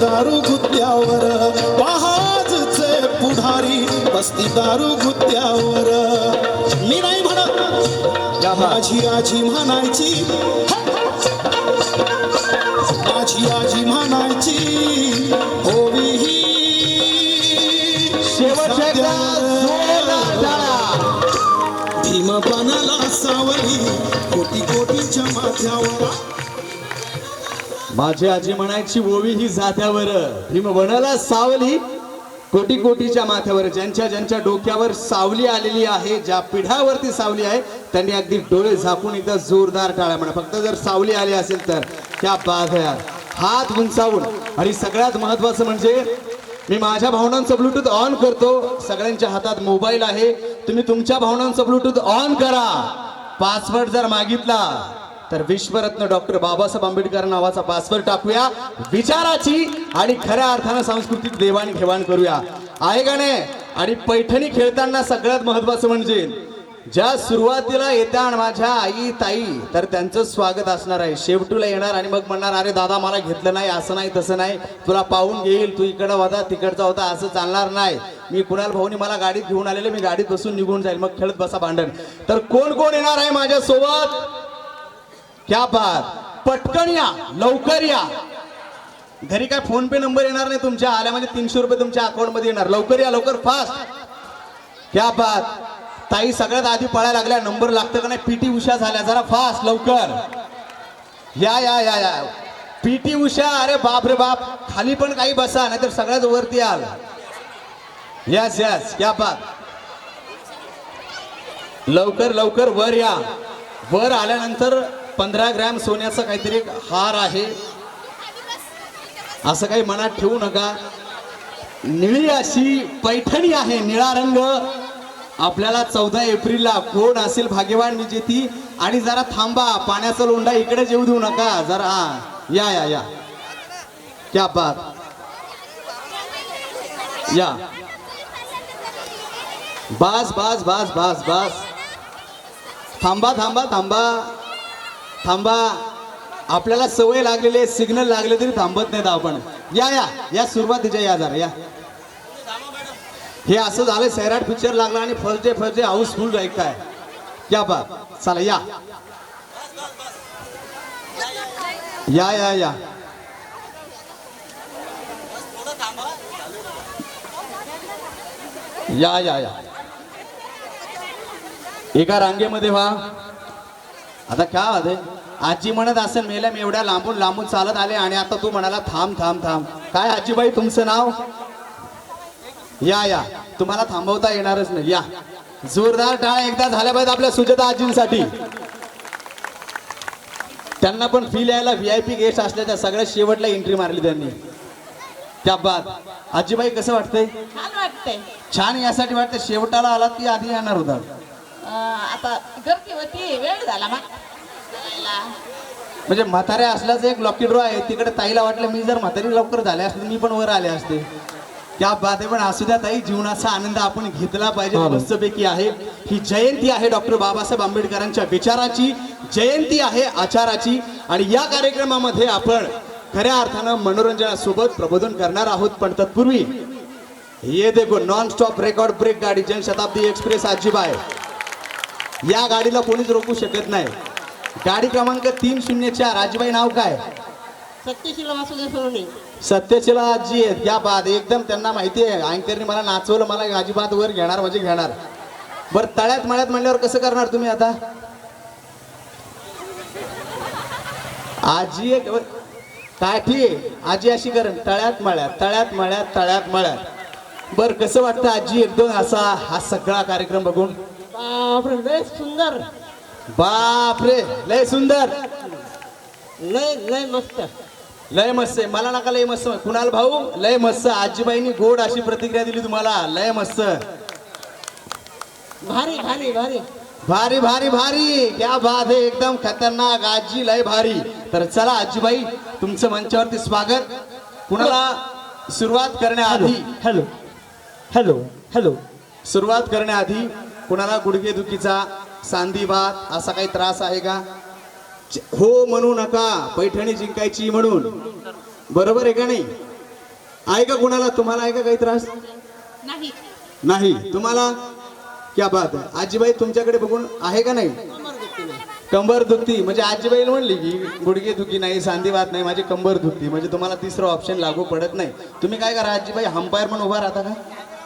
दारू गुत्त्यावर पहाजचे पुढारी बसती दारू गुत्त्यावर मी नाही म्हणत माझी आजी म्हणायची. माझी आजी म्हणायची होवी ही. भीमपणाला सावली कोटी कोटीच्या माथ्यावर. माझी आजी म्हणायची ओवी ही जात्यावर. भीम वनाला सावली कोटी कोटीच्या माथ्यावर ज्यांच्या ज्यांच्या डोक्यावर सावली आलेली आहे ज्या पिढ्यावरती सावली आहे त्यांनी अगदी डोळे झाकून एकदा जोरदार टाळ्या म्हणा. फक्त जर सावली आली असेल तर त्या बाद हात उंचावून. आणि सगळ्यात महत्वाचं म्हणजे मी माझ्या भावनांचं ब्लूटूथ ऑन करतो. सगळ्यांच्या हातात मोबाईल आहे. तुम्ही तुमच्या भावनांचं ब्लूटूथ ऑन करा. पासवर्ड जर मागितला तर विश्वरत्न डॉक्टर बाबासाहेब आंबेडकर नावाचा पासवर्ड टाकूया. विचाराची आणि खऱ्या अर्थानं सांस्कृतिक देवाणघेवाण करूया. आहे का नाही? आणि पैठणी खेळताना सगळ्यात महत्वाचं म्हणजे ज्या सुरुवातीला येत्या माझ्या आई ताई तर त्यांचं स्वागत असणार आहे. शेवटूला येणार आणि मग म्हणणार अरे दादा मला घेतलं नाही असं नाही तसं नाही. तुला पाहून घेईल तू इकडं होता तिकडचा होता असं चालणार नाही. मी कुणाल भाऊनी मला गाडीत घेऊन आलेले मी गाडीत बसून निघून जाईल. मग खेळत बसा भांडण. तर कोण कोण येणार आहे माझ्यासोबत? क्या बात? पटकन या लवकर या. घरी काय फोन पे नंबर येणार नाही तुमच्या? आल्या म्हणजे तीनशे रुपये तुमच्या अकाउंटमध्ये येणार. लवकर या लवकर फास्ट क्या बात? ताई सगळ्यात आधी पळायला लागल्या. नंबर लागतं का नाही? पीटी उषा झाल्या. जरा फास्ट लवकर. या या या या. पीटी उषा अरे बाप रे बाप. खाली पण काही बसा नाहीतर सगळ्याच वरती आल. यस यस क्या बात? लवकर लवकर वर या. वर आल्यानंतर पंधरा ग्रॅम सोन्याचा काहीतरी एक हार आहे. असं काही मनात ठेवू नका. निळी अशी पैठणी आहे निळा रंग. आपल्याला चौदा एप्रिलला कोण असेल भाग्यवान विजेती? आणि जरा थांबा पाण्याचा लोंढा इकडे येऊ देऊ नका. जरा हा या या या. क्या बात. या. बास बास बास बास बास. थांबा थांबा थांबा. थांबा. आपल्याला सवय लागलेली आहे सिग्नल लागले तरी थांबत नाहीत आपण. या या या सुरुवातीच्या या जरा या. हे असं झालं सैराट पिक्चर लागला आणि first day first day housefull राहील काय बा चला या. या या या. या या या. एका रांगेमध्ये व्हा. आता काय होते आजी म्हणत असेल मेल्या मी एवढ्या लांबून लांबून चालत आले आणि आता तू म्हणाला थांब थांब थांब. काय आजीबाई तुमचं नाव? या या. तुम्हाला थांबवता येणारच नाही. या. जोरदार टाळ्या एकदा झाल्या पाहिजे आपल्या सुजाता आजींसाठी. त्यांना पण फील यायला व्ही आय पी गेस्ट असल्याच्या सगळ्यात शेवटला एंट्री मारली त्यांनी. त्या बाद आजीबाई कसं वाटतंय? छान यासाठी वाटतं शेवटाला आलात की आधी येणार होता आता गर्दी होती वेळ झाला जायला. म्हणजे म्हाताऱ्या असल्याचं एक लॉकी ड्रॉ आहे तिकडे ताईला वाटलं मी जर म्हातारी लवकर झाले असते मी पण वर आले असते. त्या बात आहे पण असू द्या ताई जीवनाचा आनंद आपण घेतला पाहिजे मस्तपैकी आहे. ही जयंती आहे डॉक्टर बाबासाहेब आंबेडकरांच्या विचाराची जयंती आहे आचाराची आणि या कार्यक्रमामध्ये आपण खऱ्या अर्थानं मनोरंजनासोबत प्रबोधन करणार आहोत पण तत्पूर्वी ये देखो नॉन स्टॉप रेकॉर्ड ब्रेक गाडी जनशताब्दी एक्सप्रेस अजिबाय या गाडीला कोणीच रोखू शकत नाही. गाडी क्रमांक तीन शून्य चार आजीबाई नाव काय? सत्यशील आजी आहेत. या बाद एकदम त्यांना माहिती आहे. अँकरने मला नाचवलं मला अजिबात वर घेणार म्हणजे घेणार. बर तळ्यात मळ्यात म्हणल्यावर कसं करणार तुम्ही आता? आजी एक काठी आजी अशी कर तळ्यात मळ्यात तळ्यात मळ्यात तळ्यात मळ्यात. बर कसं वाटतं आजी? एकदम असा हा सगळा कार्यक्रम बघून. बापरे लय सुंदर. बाप रे लय सुंदर. लय लय मस्त. लय मस्त आहे. मला नका लय मस्त कुणाल भाऊ लय मस्त. आजीबाईंनी गोड अशी प्रतिक्रिया दिली तुम्हाला. लय मस्त. भारी भारी भारी. भारी भारी भारी. क्या बात आहे. एकदम खतरनाक. आजी लय भारी. तर चला आजीबाई तुमचं मंचावरती स्वागत. कुणाला सुरुवात करण्याआधी हॅलो हॅलो हॅलो. सुरुवात करण्याआधी कुणाला गुडघेदुखीचा सांधीवात असा काही त्रास आहे का? हो म्हणू नका पैठणी जिंकायची म्हणून. बरोबर आहे का नाही? आहे का कुणाला? तुम्हाला आहे का काही त्रास? नाही. नाही. तुम्हाला? क्या बात आजीबाई तुमच्याकडे बघून आहे का नाही? कंबर दुखती. म्हणजे आजीबाई म्हणली की गुडघे दुखी नाही सांधी वात नाही माझी कंबर दुखती. म्हणजे तुम्हाला तिसरं ऑप्शन लागू पडत नाही. तुम्ही काय करा आजीबाई हंपायर म्हणून उभा राहता का?